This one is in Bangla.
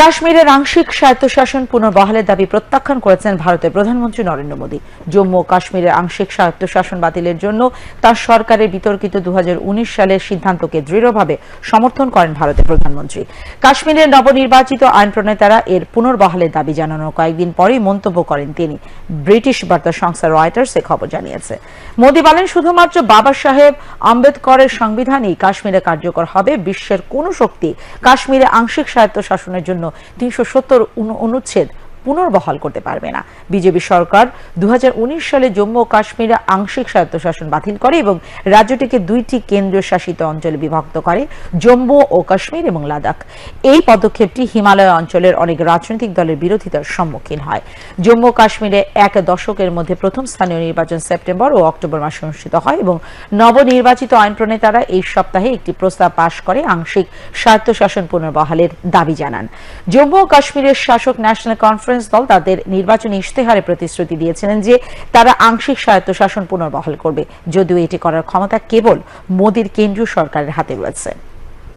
কাশ্মীরের আংশিক স্বায়ত্তশাসন পুনর্বহালের দাবি প্রত্যাখ্যান করেছেন ভারতের প্রধানমন্ত্রী নরেন্দ্র মোদী। জম্মু ও কাশ্মীরের আংশিক স্বায়ত্তশাসন বাতিলের জন্য তার সরকারের বিতর্কিত দু হাজার উনিশ সালের সিদ্ধান্তকে দৃঢ়ভাবে সমর্থন করেন ভারতের প্রধানমন্ত্রী। কাশ্মীরের নবনির্বাচিত আইন প্রণেতারা এর পুনর্বহালের দাবি জানানোর কয়েকদিন পরেই মন্তব্য করেন তিনি। ব্রিটিশ বার্তা সংস্থা রয়টার্স এ খবর জানিয়েছে। মোদী বলেন, শুধুমাত্র বাবা সাহেব আম্বেদকরের সংবিধানই কাশ্মীরে কার্যকর হবে। বিশ্বের কোন শক্তি কাশ্মীরে আংশিক স্বায়ত্তশাসনের জন্য তিনশো সত্তর অনুচ্ছেদ পুনর্বহাল করতে পারবে না। বিজেপি সরকার দু হাজার উনিশ সালে জম্মু ও কাশ্মীরে আংশিক স্বায়ত্তশাসন বাতিল করে এবং রাজ্যটিকে দুইটি কেন্দ্রীয় শাসিত অঞ্চলে বিভক্ত করে, জম্মু ও কাশ্মীর এবং লাদাখ। এই পদক্ষেপটি হিমালয় অঞ্চলের অনেক রাজনৈতিক দলের বিরোধিতার সম্মুখীন হয়। জম্মু কাশ্মীরে এক দশকের মধ্যে প্রথম স্থানীয় নির্বাচন সেপ্টেম্বর ও অক্টোবর মাসে অনুষ্ঠিত হয় এবং নবনির্বাচিত আইন প্রণেতারা এই সপ্তাহে একটি প্রস্তাব পাশ করে আংশিক স্বায়ত্তশাসন পুনর্বহালের দাবি জানান। জম্মু ও কাশ্মীরের শাসক ন্যাশনাল কনফারেন্স দল তাদের নির্বাচনী ইশতেহারে প্রতিশ্রুতি দিয়েছিলেন যে তারা আংশিক স্বায়ত্তশাসন পুনর্বহাল করবে। যদিও এটি করার ক্ষমতা কেবল মোদীর কেন্দ্রীয় সরকারের হাতে রয়েছে।